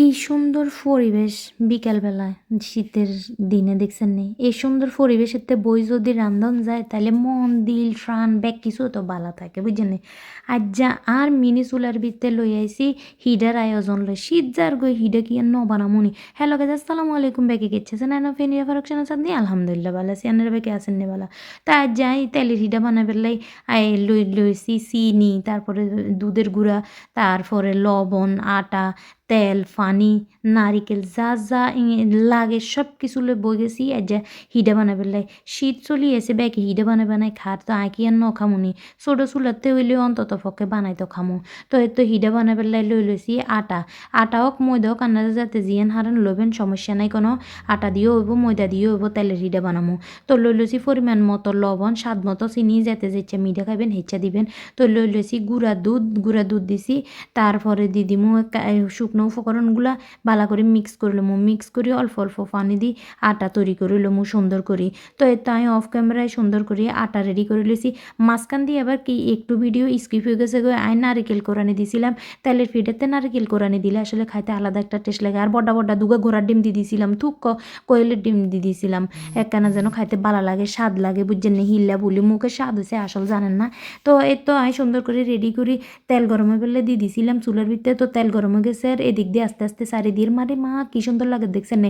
কি সুন্দর পরিবেশ বিকালবেলায়, শীতের দিনে দেখছেন নি? এই সুন্দর পরিবেশেতে বই যদি রান্ধন যায় তাহলে মন, দিল, প্রাণ, ব্যাগ কিছু তো বালা থাকে, বুঝছেন আর যা আর মিনি চুলার ভিতরে লই আইছি, হিডার আয়োজন লই। শীত যার গই হিডা কি আর ন বানামুনি? হ্যালো গাছ আসসালামু আলাইকুম, ব্যাগে গেছে না না ফেনিয়া ফারকশান আসাদ নি আলহামদুলিল্লাহ ভালো আছি আনের ব্যাগে আসেন নি ভালো তা আজ যাই তেলের হিডা বানাবার লাই, আই লই, লইছি, চিনি, তারপরে দুধের গুঁড়া, তারপরে লবণ, আটা তেল, পানি নারিকেল যা যা লাগে সব কিছু লই বই গেছি আর যা হিডা বানাবে লাই শীত চলি আছে ব্যাকে হিডা বানাই বানাই খার তো আঁকি আর ন খামুনি ছোটো চুলাতে হইলে অন্তত পক্ষে বানাই তো খামু। তো এই তো হিডা বানাবে লাই লই লইছি আটা। আটা হোক ময়দা হোক আপনারা যাতে জিয়ান হারান লবেন সমস্যা নাই কোনো। আটা দিয়েও হইব, ময়দা দিয়েও হইব, তেলের হিডা বানামু। তো লই লইছি পরিমাণ মতো লবণ, স্বাদ মতো চিনি যাতে যেচ্ছা মিঠা খাবেন হেচ্ছা দিবেন। তো লই লইছি গুঁড়া দুধ গুঁড়া দুধ দিছি। তারপরে দি দিমু কা- এই শুকনো উপকরণগুলা বালা করে মিক্স করে লমু। মিক্স করে অল্প অল্প পানি দি আটা তৈরি করে লমু সুন্দর করে। তো এ তাই অফ ক্যামেরায় সুন্দর করে আটা রেডি করে লইছি। মাঝখান দিয়ে আবার কি একটু ভিডিও স্কিপ হয়ে গেছে গো আই নারিকেল কোরানি দিছিলাম। তেলের ফিডেতে নারিকেল কোরানি দিলে আসলে খাইতে আলাদা একটা টেস্ট লাগে। আর বড্ডা বড্ডা দুগা ঘোড়ার ডিম দিয়ে দিছিলাম থুক কোয়েলের ডিম দিয়ে দিছিলাম। একখানা যেন খাইতে ভালো লাগে স্বাদ লাগে বুঝছেন না? হিল্লা বলি মুখে স্বাদ হয়েছে আসল জানেন না। তো এই তো আমি সুন্দর করে রেডি করি তেল গরমে হয়ে ফেলে দিয়ে দিছিলাম চুলের ভিতরে। তো তেল গরম হয়ে গেছে আর এদিক দিয়ে আস্তে আস্তে সারি দিয়ে মারে মা কি সুন্দর লাগে দেখছেন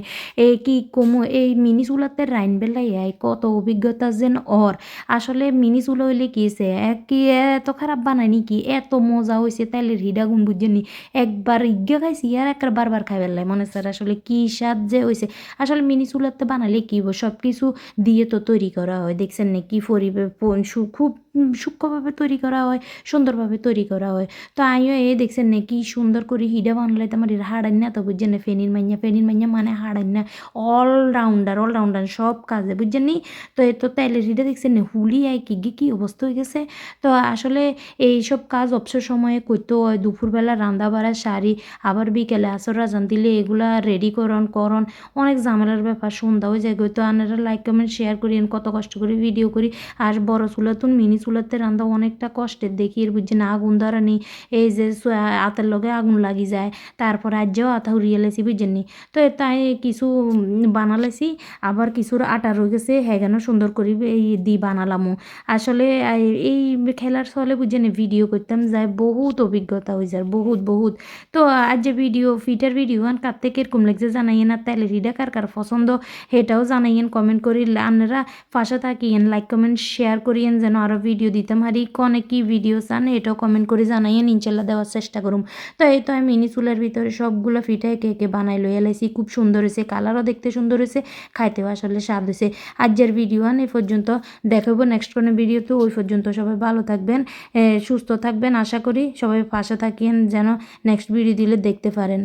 এই কি কমু, এই মিনি চুলাতে রাইন বেলাই কত অভিজ্ঞতা যেন অর। আসলে মিনি চুলা হইলে কি এক কি এত খারাপ বানায় নাকি, এত মজা হয়েছে তেলের হিডা গুণ বুঝছেনি একবার ইজ্ঞা খাইছি, আর একবার বারবার খাই পেলাই মনে স্যার আসলে কি স্বাদ যে হয়েছে আসলে মিনি চুলাতে বানালে কি সব কিছু দিয়ে তো তৈরি করা হয়, দেখছেন না? কি পরিবে খুব সূক্ষ্মভাবে তৈরি করা হয়, সুন্দরভাবে তৈরি করা হয়। তো আইও এ দেখছেন না, কি সুন্দর করে হিডা বানলে তোমার হাড়াই না তো বুঝছেন না ফেনির মাইয়া ফেনির মাইয়া মানে হাড়াই না অলরাউন্ডার অলরাউন্ডার সব কাজে বুঝছেন নি তো এ তো তেলের হিডা দেখছেন না হুলি আয় কি কি অবস্থা হয়ে গেছে তো আসলে এই সব কাজ অবসর সময়ে করতে হয় দুপুরবেলা রান্না বাড়া শাড়ি আবার বিকেলে আসর রাজান দিলে এগুলা রেডি করন করন অনেক ঝামেলার ব্যাপার সন্ধ্যা হয়ে যায়। তো আপনারা লাইক কমেন্ট শেয়ার করিয়েন কত কষ্ট করে ভিডিও করি আর বড় চুলাতুন মিনি চুলাতে রান্না অনেকটা কষ্টের দেখি এর বুঝছি না আগুন ধরানি এই যে আতার লগে আগুন লাগি যায় তারপরে আজ্যাও আতা উড়িয়ে লেছি তো তাই কিছু বানালেছি। আবার কিছুর আটা রয়ে গেছে হেগানো সুন্দর করে এই দি বানালামও আসলে এই খেলার ছলে, বুঝছেন ভিডিও করতাম যায় বহুত অভিজ্ঞতা হয়ে যায় বহুত বহুত। তো আজ যে ভিডিও ফিটার ভিডিও আন, কার থেকে এরকম লাগছে জানাইয়েন, আর তেলের হিডা কার কার পছন্দ, সেটাও জানাইয়েন কমেন্ট করি। আপনারা পাশে থাকিয়েন লাইক কমেন্ট শেয়ার করিয়েন, যেন আরও ভিডিও দিতাম। হারি কনে কি ভিডিও চান এটাও কমেন্ট করে জানাইয়েন, ইনশাল্লাহ দেওয়ার চেষ্টা করুম। তো এই তো আমি মিনি চুলার ভিতরে সবগুলো ফিটাই কেকে বানাই লইয়া খুব সুন্দর হয়েছে, কালারও দেখতে সুন্দর হয়েছে, খাইতেও আসলে স্বাদ হয়েছে। আজকের ভিডিও আন এই পর্যন্ত দেখাবো নেক্সট কোনো ভিডিও তো, ওই পর্যন্ত সবাই ভালো থাকবেন সুস্থ থাকবেন, আশা করি সবাই পাশে থাকেন, যেন নেক্সট ভিডিও দিলে দেখতে পারেন।